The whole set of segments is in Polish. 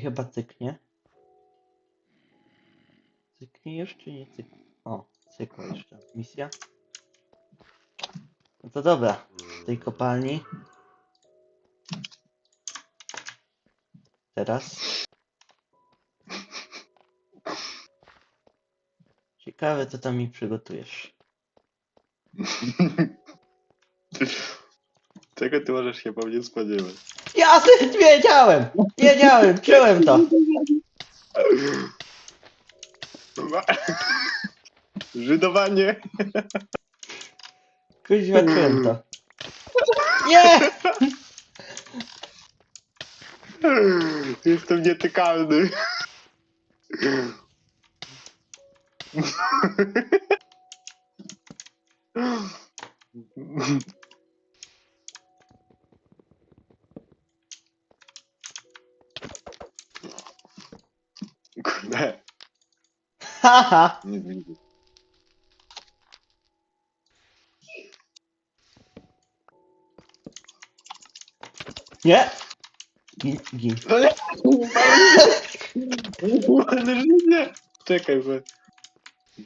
chyba cyknie. Cyknie czy nie cyknie? O, cykło jeszcze. Misja. No to dobra. W tej kopalni. Teraz. Ciekawe co tam mi przygotujesz. Czego ty możesz się po mnie spodziewać? Ja wiedziałem! Wiedziałem! Czułem to! Żydowanie! Kuźwa, czułem to. Nie! Jestem nietykalny. Kurde, Haha! nie widzę. Nie! Gin, gin. No! Ale! Czekaj, bo...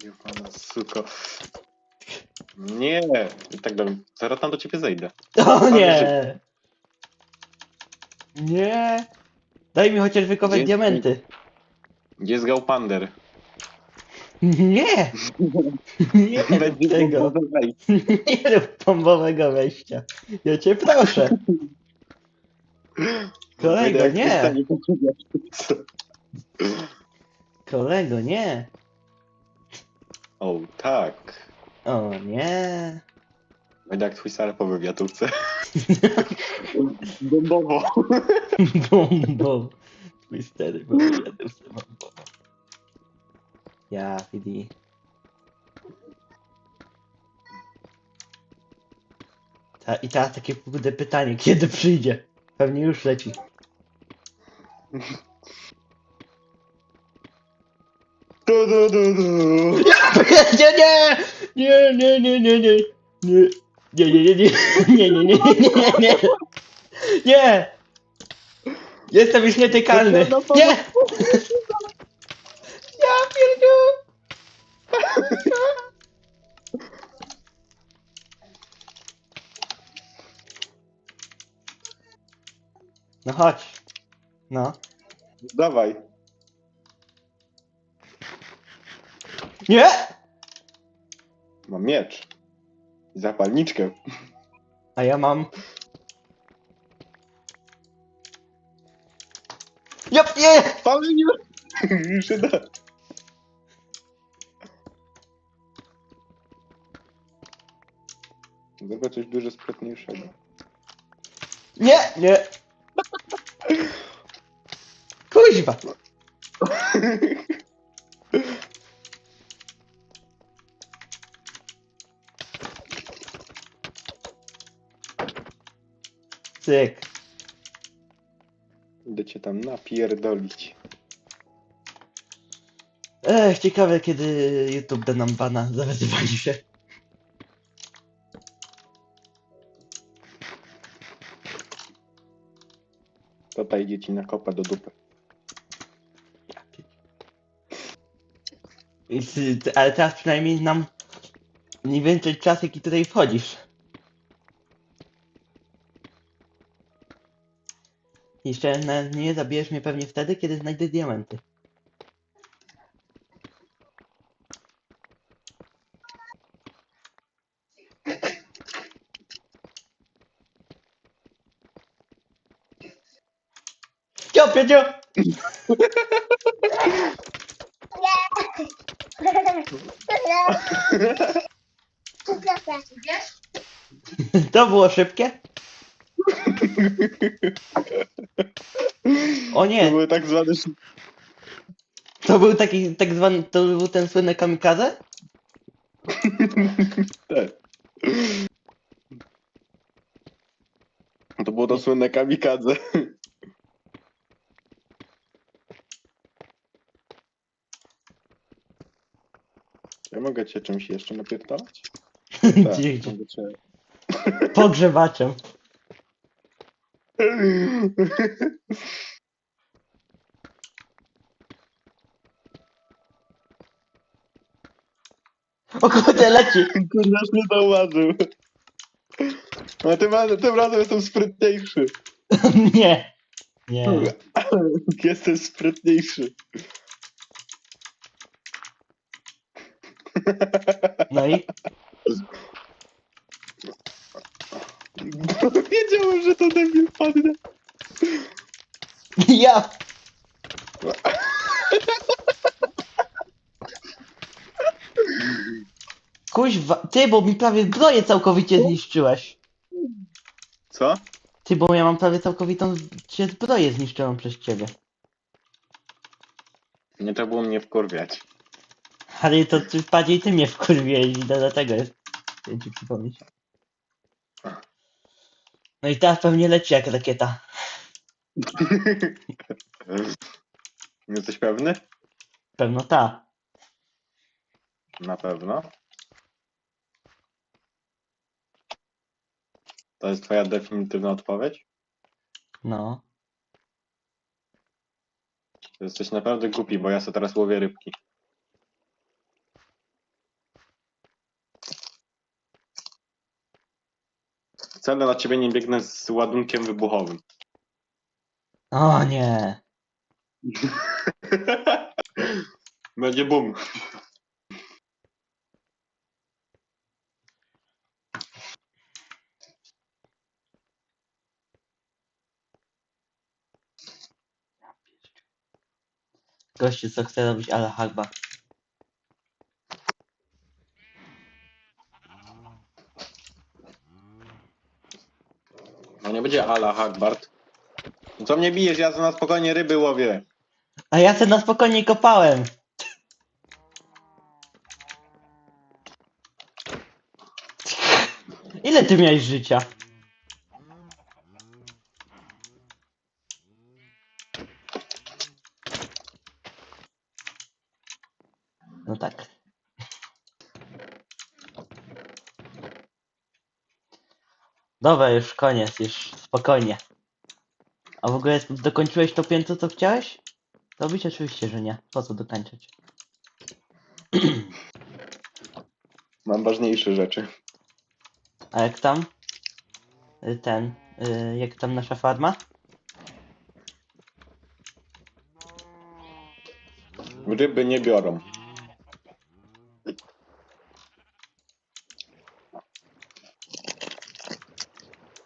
Nie pana suko. Nie! I tak dalej. Zaraz tam do ciebie zejdę. O nie! Nie! Daj mi chociaż wykopać Dzięki. diamenty. Gdzie jest Gaupander? Nie! Nie rób Będzie tego. Nie rób bombowego wejścia. Ja cię proszę. Kolego, nie. Kolego, nie! O, tak. O nie! Będę jak twój Sara po wywiadówce. Bombowo. Bombo. Twój stary był jadówce bombowo. Ja, Fidi. Ta, I teraz takie kurde pytanie, kiedy przyjdzie? Pewnie już leci. Du, du, du, du. Nie, nie! Nie, nie, nie, nie, nie. Nie. Nie, nie, nie, nie, nie, nie, nie, nie, nie, nie. Nie! Jestem już nietykalny. Nie! Ja pierdziu! No chodź. No. Dawaj. Nie! Mam miecz. Zapalniczkę. A ja mam... nie! Pomyliłem! Już się da. Dobra, coś dużo sprytniejszego. Nie! Nie! Kuźwa! Cyk. Idę cię tam napierdolić. Ech, ciekawe kiedy YouTube da nam bana za wyzywanie się. Tata idzie ci na kopa do dupy. I ty- Ale teraz przynajmniej nam mniej więcej czas jaki tutaj wchodzisz. Jeszcze na, nie zabijesz mnie pewnie wtedy, kiedy znajdę diamenty. Cio, Pieciu! To było szybkie? O To nie, były tak zwane to był taki tak zwany, to był ten słynny kamikaze? te. To było to słynne kamikadze. Ja mogę cię czymś jeszcze napierdalać? Tak, Dzięki. mogę cię. Pogrzebaczem. O kurde, leci! Kurde, już nie zauważył. No tym razem, tym razem jestem sprytniejszy. Nie. Nie. Jestem sprytniejszy. No i? Wiedziałem, że to debil padnie. Ja. Kuźwa, ty, bo mi prawie zbroję całkowicie zniszczyłeś. Co? Ty, bo ja mam prawie całkowitą cię zbroję zniszczoną przez ciebie. Nie trzeba było mnie wkurwiać. Ale to ty, bardziej ty mnie wkurwiłeś i dlatego jest. Chciałem ci przypomnieć. No i teraz pewnie leci jak rakieta. Jesteś pewny? Pewno ta. Na pewno. To jest twoja definitywna odpowiedź? No. Jesteś naprawdę głupi, bo ja sobie teraz łowię rybki. Wcale na ciebie nie biegnę z ładunkiem wybuchowym. O nie. Będzie bum. Gościu, co chce robić ala Hagba. No nie będzie ala Hagbart. Co mnie bijesz? Ja na spokojnie ryby łowię. A ja se na spokojnie kopałem. Ile ty miałeś życia? No tak. Dobra, już koniec, już spokojnie. A w ogóle dokończyłeś to piętro, co chciałeś? Robić? Oczywiście, że nie. Po co dokończyć? Mam ważniejsze rzeczy. A jak tam? Y, Ten, y, jak tam nasza farma? Ryby nie biorą.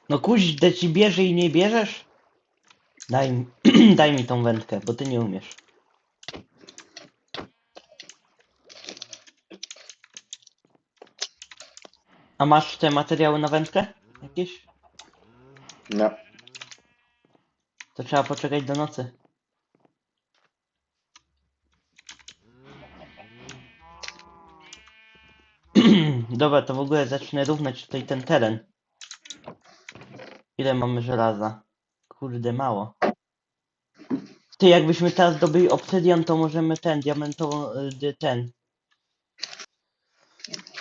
No kuźdę ci bierze i nie bierzesz? Daj mi, daj mi tą wędkę, bo ty nie umiesz. A masz te materiały na wędkę? Jakieś? Nie. To trzeba poczekać do nocy. Dobra, to w ogóle zacznę równać tutaj ten teren. Ile mamy żelaza? Kurde, mało. Ty, jakbyśmy teraz zdobyli obsydian, to możemy ten, diamentową, y, ten.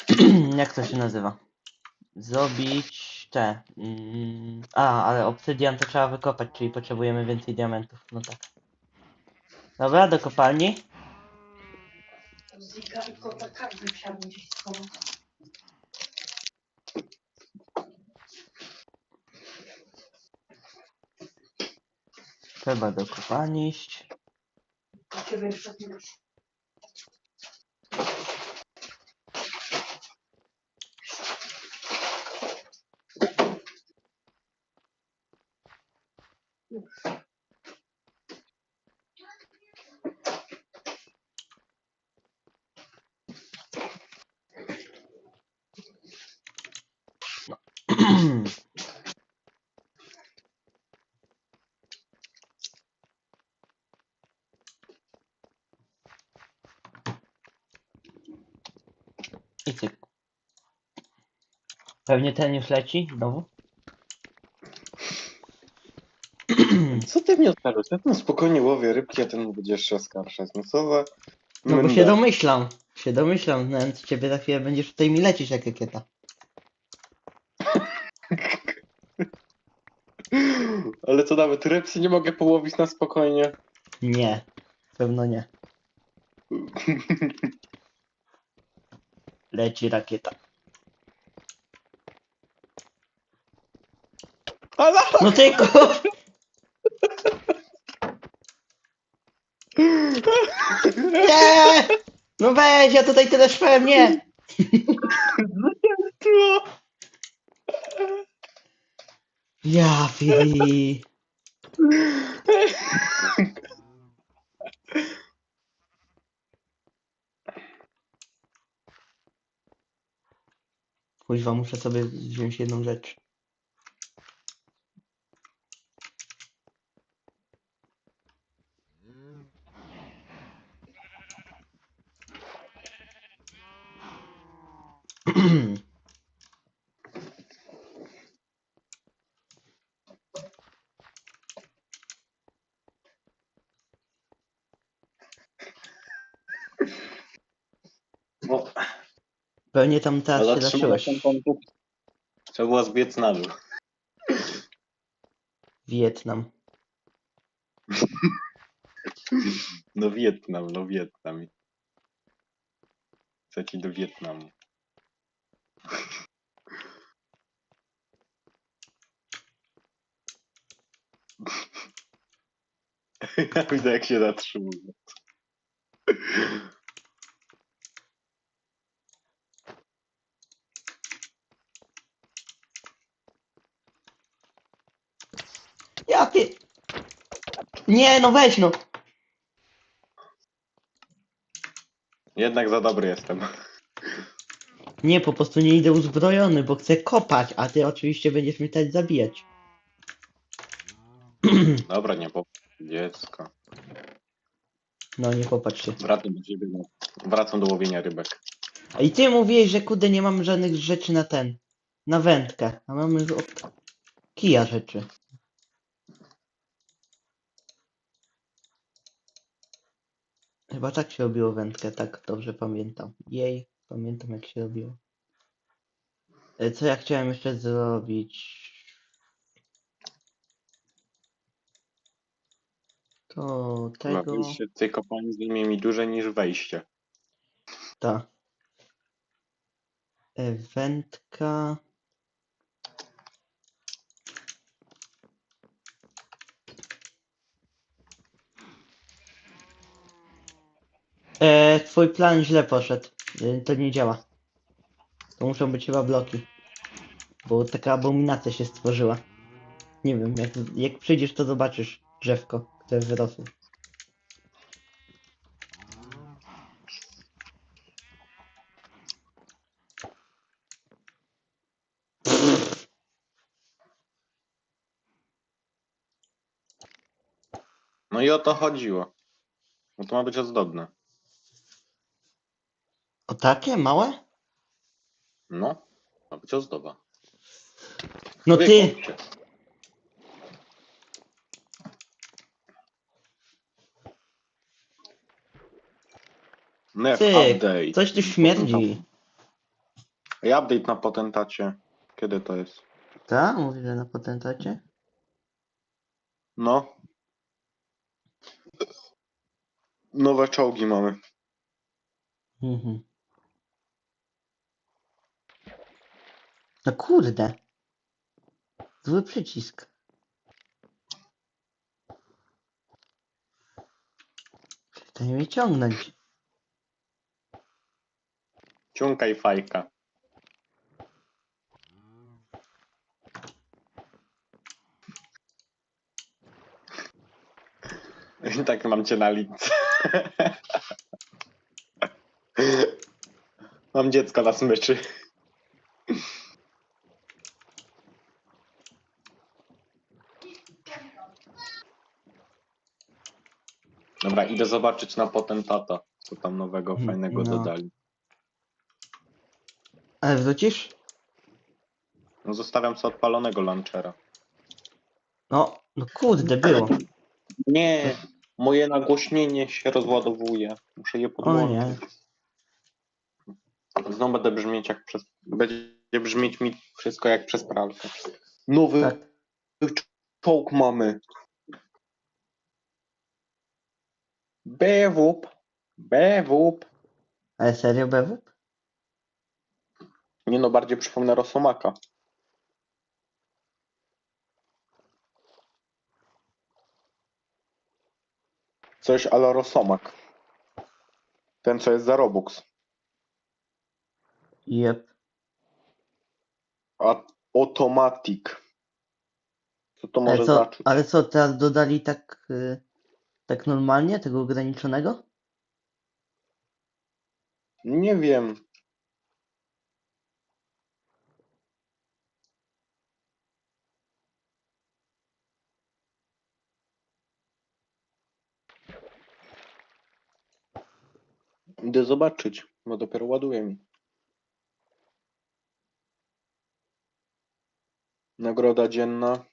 Jak to się nazywa? Zrobić te. Mm, a, ale obsydian to trzeba wykopać, czyli potrzebujemy więcej diamentów. No tak. Dobra, do kopalni. Zika i każdy wsiadł gdzieś. Trzeba do kopalni iść. I cyk. Pewnie ten już leci znowu. Co ty mnie oskarżasz? Ja tam spokojnie łowię rybki, a ten będzie jeszcze oskarżać. No co za... No bo menda. się domyślam. Się domyślam, no ciebie za chwilę będziesz tutaj mi lecieć jak rakieta. Ale co nawet rybcy nie mogę połowić na spokojnie? Nie. Pewno nie. Leci rakieta. Ale... No ty kur... Nie! No weź, ja tutaj tyle szłem, nie! Ja, Fili. Kuźwa, muszę sobie wziąć jedną rzecz. O, Pewnie tam teraz się zacząłeś. Trzeba było zbiec na dół. Wietnam. No Wietnam, no Wietnam. Chcę ci do Wietnamu. Ja widzę jak się zatrzymuje. Ja pie... Nie, no weź no. Jednak za dobry jestem. Nie, po prostu nie idę uzbrojony, bo chcę kopać, a ty oczywiście będziesz mnie teraz zabijać. Dobra, nie po dziecko. No nie popatrz się. Wracam do ciebie. no. Wracam do łowienia rybek. A i ty mówiłeś, że kudę nie mam żadnych rzeczy na ten. Na wędkę. A mamy już od kija rzeczy. Chyba tak się robiło wędkę, tak dobrze pamiętam. Jej, pamiętam jak się robiło. E, Co ja chciałem jeszcze zrobić? To tego. wyjście z tej kopalni zajmie mi dłużej niż wejście. Ta. E, Wędka. E, twój plan źle poszedł. E, to nie działa. To muszą być chyba bloki. Bo taka abominacja się stworzyła. Nie wiem, jak, jak przyjdziesz to zobaczysz drzewko, które wyrosło. No i o to chodziło. Bo to ma być ozdobne. O takie małe? No, ma być ozdoba. No ty! Nef Ty, update. Coś tu śmierdzi. I update na potentacie. Kiedy to jest? Tak? Mówisz, że na potentacie? No. Nowe czołgi mamy. Mhm. No kurde. Zły przycisk. Przestań mnie ciągnąć. Ciunka i fajka. I tak mam cię na lince. mam dziecko na smyczy. Dobra, idę zobaczyć na potentata, co tam nowego, Mm, fajnego no. dodali. Ale wrócisz? No zostawiam sobie odpalonego launchera. No, no kurde, było. Nie, moje nagłośnienie się rozładowuje. Muszę je O podłączyć. nie. Znowu będę brzmieć jak przez... Będzie brzmieć mi wszystko jak przez pralkę. Nowy Tak. czołg mamy. BWP. BWP. Ale serio, BW? Nie no, bardziej przypomina Rosomaka. Coś ala Rosomak. Ten, co jest za Robux. Jep. A Automatic. Co to może Ale co, znaczyć? ale co, teraz dodali tak, y, tak normalnie, tego ograniczonego? Nie wiem. Idę zobaczyć, bo dopiero ładuje mi. Nagroda dzienna.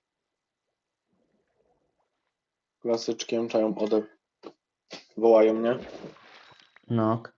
Klasyczkiem czają ode. Wołają mnie. No. ok.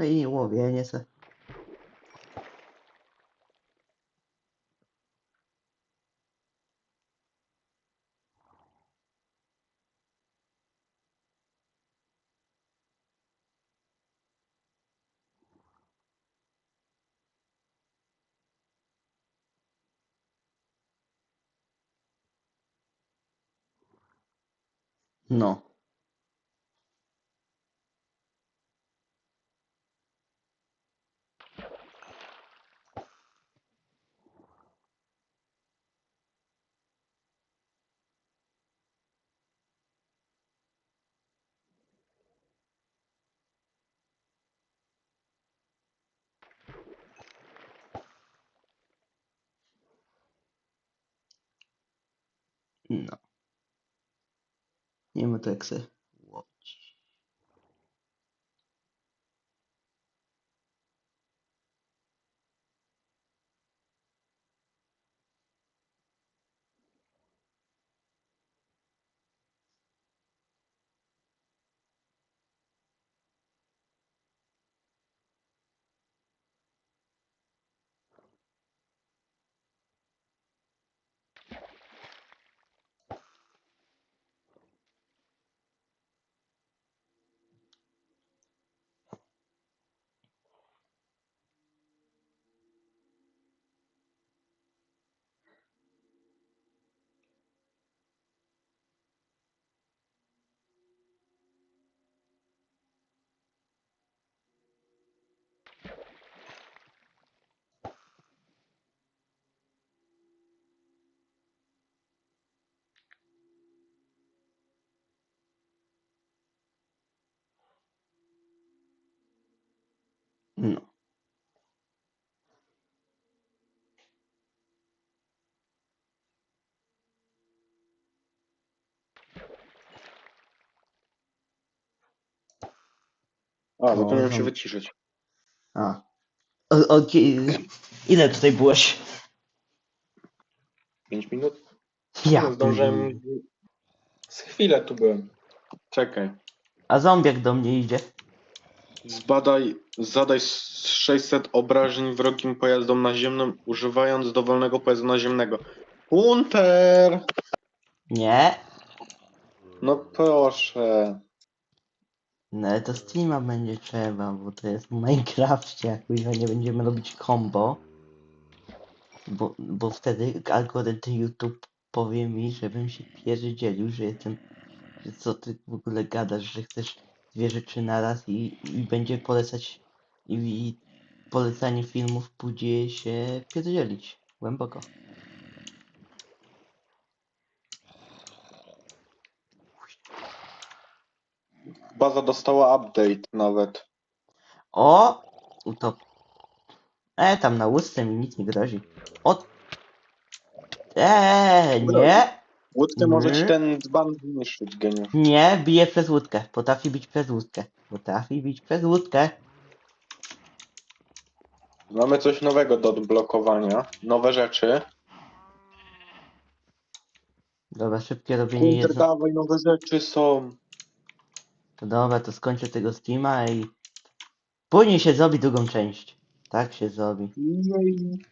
Hmm. No i łowienie se. No. No. Nie ma to No. A, bo to miałem się wyciszyć. A. O, o, ki- ile tutaj byłeś? 5 minut? Ja. No, zdążyłem. Z chwilę tu byłem. Czekaj. A zombiak do mnie idzie. Zbadaj, zadaj 600 obrażeń wrogim pojazdom naziemnym, używając dowolnego pojazdu naziemnego. Hunter! Nie. No proszę. No ale to streama będzie trzeba, bo to jest w Minecrafcie, jak kuźwa nie będziemy robić combo. Bo, bo wtedy algorytm YouTube powie mi, żebym się pierdzielił, że jestem... że Co ty w ogóle gadasz, że chcesz dwie rzeczy naraz i, i będzie polecać... I, i polecanie filmów pójdzie się pierdzielić. Głęboko. Baza dostała update nawet. O! Utop. E, tam na łusce mi nic nie grozi. O! Eee, nie! Łódkę może Mhm. ci ten dzban zniszczyć, geniusz. Nie, bije przez łódkę. Potrafi bić przez łódkę. Potrafi bić przez łódkę. Mamy coś nowego do odblokowania. Nowe rzeczy. Dobra, szybkie robienie jedzenia. dawaj, nowe rzeczy są. To dobra, to skończę tego streama i... Później się zrobi drugą część. Tak się zrobi. Jej.